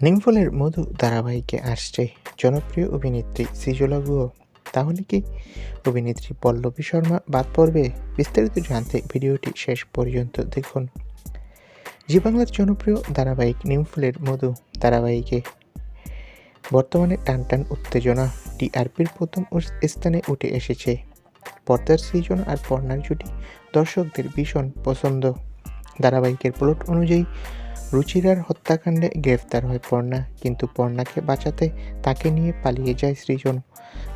নিমফলের মধু ধারাবাহিকে আসছে। জনপ্রিয় অভিনেত্রী সৃজলা গুহ তাহলে কি অভিনেত্রী পল্লবী শর্মা বাদ পড়বে? বিস্তারিত জানতে ভিডিওটি শেষ পর্যন্ত দেখুন। জি বাংলার জনপ্রিয় ধারাবাহিক নিমফুলের মধু ধারাবাহিকে। বর্তমানে টানটান উত্তেজনা টিআরপির প্রথম স্থানে উঠে এসেছে। পর্দার সৃজন আর পর্ণার জুটি দর্শকদের ভীষণ পছন্দ। ধারাবাহিকের প্লট অনুযায়ী রুচিরার হত্যাকাণ্ডে গ্রেফতার হয় পর্ণা, কিন্তু পর্ণাকে বাঁচাতে তাকে নিয়ে পালিয়ে যায় সৃজন।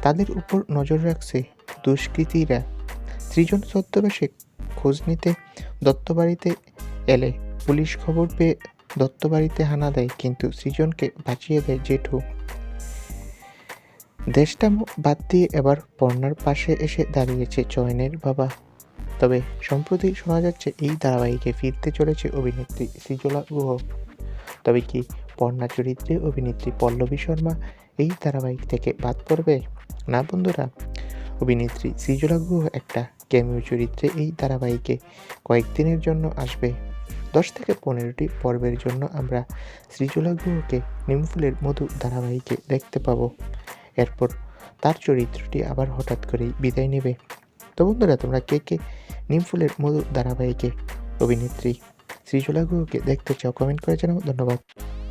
তাদের উপর নজর রাখছে দুষ্কৃতীরা। সৃজন ছদ্মবেশে খোঁজ নিতে দত্তবাড়িতে এলে। পুলিশ খবর পেয়ে দত্তবাড়িতে হানা দেয়, কিন্তু সৃজনকে বাঁচিয়ে দেয় জেঠু। দেশটা বাদ দিয়ে এবার পর্ণার পাশে এসে দাঁড়িয়েছে চয়নের বাবা। তবে সম্প্রতি শোনা যাচ্ছে, এই ধারাবাহিকে ফিরতে চলেছে অভিনেত্রী সৃজলা গুহ। তবে কি পর্ণা চরিত্রে অভিনেত্রী পল্লবী শর্মা এই ধারাবাহিক থেকে বাদ পড়বে? না বন্ধুরা, অভিনেত্রী সৃজলা গুহ একটা ক্যামিও চরিত্রে এই ধারাবাহিকে কয়েকদিনের জন্য আসবে। দশ থেকে পনেরোটি পর্বের জন্য আমরা সৃজলা গুহকে নিমফুলের মধু ধারাবাহিকে দেখতে পাবো। এরপর তার চরিত্রটি আবার হঠাৎ করেই বিদায় নেবে। তো বন্ধুরা, তোমরা কে কে নিমফুলের মধু ধারাবাহিকে। অভিনেত্রী সৃজলা গুহকে দেখতে চাও কমেন্ট করে জানাও। ধন্যবাদ।